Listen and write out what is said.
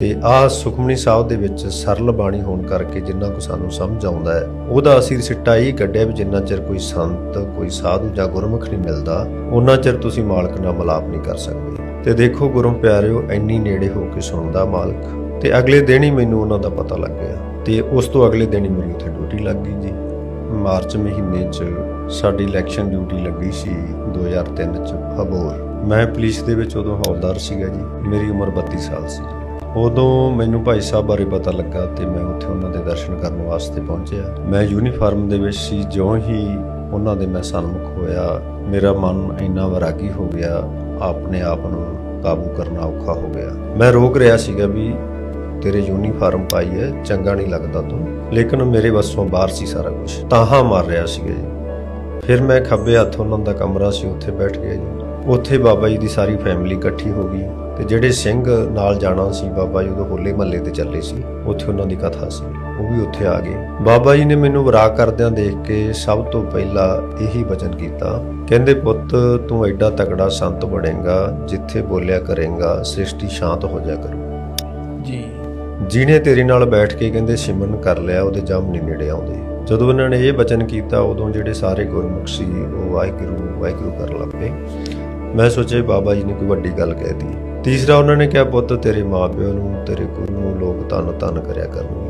ਤੇ ਆ ਸੁਖਮਨੀ ਸਾਹਿਬ ਦੇ ਵਿੱਚ ਸਰਲ ਬਾਣੀ ਹੋਣ ਕਰਕੇ ਜਿੰਨਾ ਕੁ ਸਾਨੂੰ ਸਮਝ ਆਉਂਦਾ ਹੈ, ਉਹਦਾ ਅਸੀਂ ਸਿੱਟਾ ਇਹ ਕੱਢਿਆ ਵੀ ਜਿੰਨਾ ਚਿਰ ਕੋਈ ਸੰਤ, ਕੋਈ ਸਾਧੂ ਜਾਂ ਗੁਰਮੁਖ ਨਹੀਂ ਮਿਲਦਾ ਉਹਨਾਂ ਚਿਰ ਤੁਸੀਂ ਮਾਲਕ ਨਾਲ ਮਲਾਪ ਨਹੀਂ ਕਰ ਸਕਦੇ। ਤੇ ਦੇਖੋ ਗੁਰੂ ਪਿਆਰਿਓ, ਇੰਨੀ ਨੇੜੇ ਹੋ ਕੇ ਸੁਣਦਾ ਮਾਲਕ, ਤੇ ਅਗਲੇ ਦਿਨ ਹੀ ਮੈਨੂੰ ਉਹਨਾਂ ਦਾ ਪਤਾ ਲੱਗ ਗਿਆ। ਤੇ ਉਸ ਤੋਂ ਅਗਲੇ ਦਿਨ ਹੀ ਮੇਰੀ ਉੱਥੇ ਡਿਊਟੀ ਲੱਗ ਗਈ ਜੀ। ਮਾਰਚ ਮਹੀਨੇ 'ਚ ਸਾਡੀ ਇਲੈਕਸ਼ਨ ਡਿਊਟੀ ਲੱਗੀ ਸੀ 2003 'ਚ ਅਬੋਰ ਮੈਂ ਪੁਲਿਸ ਦੇ ਵਿੱਚ ਉਦੋਂ ਹੌਲਦਾਰ ਸੀਗਾ ਜੀ, ਮੇਰੀ ਉਮਰ 32 ਸਾਲ ਸੀ। ਉਦੋਂ ਮੈਨੂੰ ਭਾਈ ਸਾਹਿਬ ਬਾਰੇ ਪਤਾ ਲੱਗਾ ਤੇ ਮੈਂ ਉੱਥੇ ਉਹਨਾਂ ਦੇ ਦਰਸ਼ਨ ਕਰਨ ਵਾਸਤੇ ਪਹੁੰਚਿਆ। ਮੈਂ ਯੂਨੀਫਾਰਮ ਦੇ ਵਿੱਚ ਸੀ, ਜਿਉਂ ਹੀ ਉਹਨਾਂ ਦੇ ਮੈਂ ਸਨਮੁਖ ਹੋਇਆ, ਮੇਰਾ ਮਨ ਇੰਨਾ ਵਰਾਗੀ ਹੋ ਗਿਆ, ਆਪਣੇ ਆਪ ਨੂੰ ਕਾਬੂ ਕਰਨਾ ਔਖਾ ਹੋ ਗਿਆ। ਮੈਂ ਰੋਕ ਰਿਹਾ ਸੀਗਾ ਵੀ ਤੇਰੇ ਯੂਨੀਫਾਰਮ ਪਾਈ ਹੈ ਚੰਗਾ ਨਹੀਂ ਲੱਗਦਾ ਤੂੰ। ਲੇਕਿਨ ਮੇਰੇ ਵੱਸੋਂ ਬਾਹਰ ਸੀ ਸਾਰਾ ਕੁਝ ਤਾਹਾ ਮਾਰ ਰਿਹਾ ਸੀਗਾ ਜੀ। ਫਿਰ ਮੈਂ ਖੱਬੇ ਹੱਥ ਉਹਨਾਂ ਦਾ ਕਮਰਾ ਸੀ, ਉੱਥੇ ਬੈਠ ਗਿਆ ਜੀ। ਉੱਥੇ ਬਾਬਾ ਜੀ ਦੀ ਸਾਰੀ ਫੈਮਿਲੀ ਇਕੱਠੀ ਹੋ ਗਈ। ਤੇ ਜਿਹੜੇ ਸਿੰਘ ਨਾਲ ਜਾਣਾ ਸੀ ਬਾਬਾ ਜੀ ਉਦੋਂ ਹੋਲੇ ਮਹੱਲੇ ਤੇ ਚੱਲੇ ਸੀ ਉੱਥੇ ਉਹਨਾਂ ਦੀ ਕਥਾ ਸੀ ਉਹ ਵੀ ਉੱਥੇ ਆ ਗਏ। ਬਾਬਾ ਜੀ ਨੇ ਮੈਨੂੰ ਵਿਰਾਗ ਕਰਦਿਆਂ ਦੇਖ ਕੇ ਸਭ ਤੋਂ ਪਹਿਲਾਂ ਇਹੀ ਵਚਨ ਕੀਤਾ ਕਹਿੰਦੇ ਪੁੱਤ ਤੂੰ ਐਡਾ ਤਕੜਾ ਸੰਤ ਬਣੇਗਾ ਜਿੱਥੇ ਬੋਲਿਆ ਕਰੇਗਾ ਸ੍ਰਿਸ਼ਟੀ ਸ਼ਾਂਤ ਹੋ ਜਾ ਕਰੂ। ਜੀ। ਜਿਹਨੇ ਤੇਰੇ ਨਾਲ ਬੈਠ ਕੇ ਕਹਿੰਦੇ ਸਿਮਰਨ ਕਰ ਲਿਆ ਉਹਦੇ ਜਮ ਨਹੀਂ ਨੇੜੇ ਆਉਂਦੇ। ਜਦੋਂ ਉਹਨਾਂ ਨੇ ਇਹ ਬਚਨ ਕੀਤਾ ਉਦੋਂ ਜਿਹੜੇ ਸਾਰੇ ਗੁਰਮੁਖ ਸੀ ਉਹ ਵਾਹਿਗੁਰੂ ਵਾਹਿਗੁਰੂ ਕਰਨ ਲੱਗ ਮੈਂ ਸੋਚਿਆ ਬਾਬਾ ਜੀ ਨੇ ਕੋਈ ਵੱਡੀ ਗੱਲ ਕਹਿਤੀ ਤੀਸਰਾ ਉਹਨਾਂ ਨੇ ਕਿਹਾ, ਪੁੱਤ, ਤੇਰੇ ਮਾਪਿਓ ਨੂੰ, ਤੇਰੇ ਗੁਰੂ ਨੂੰ ਲੋਕ ਧੰਨ ਧੰਨ ਕਰਿਆ ਕਰਨਗੇ।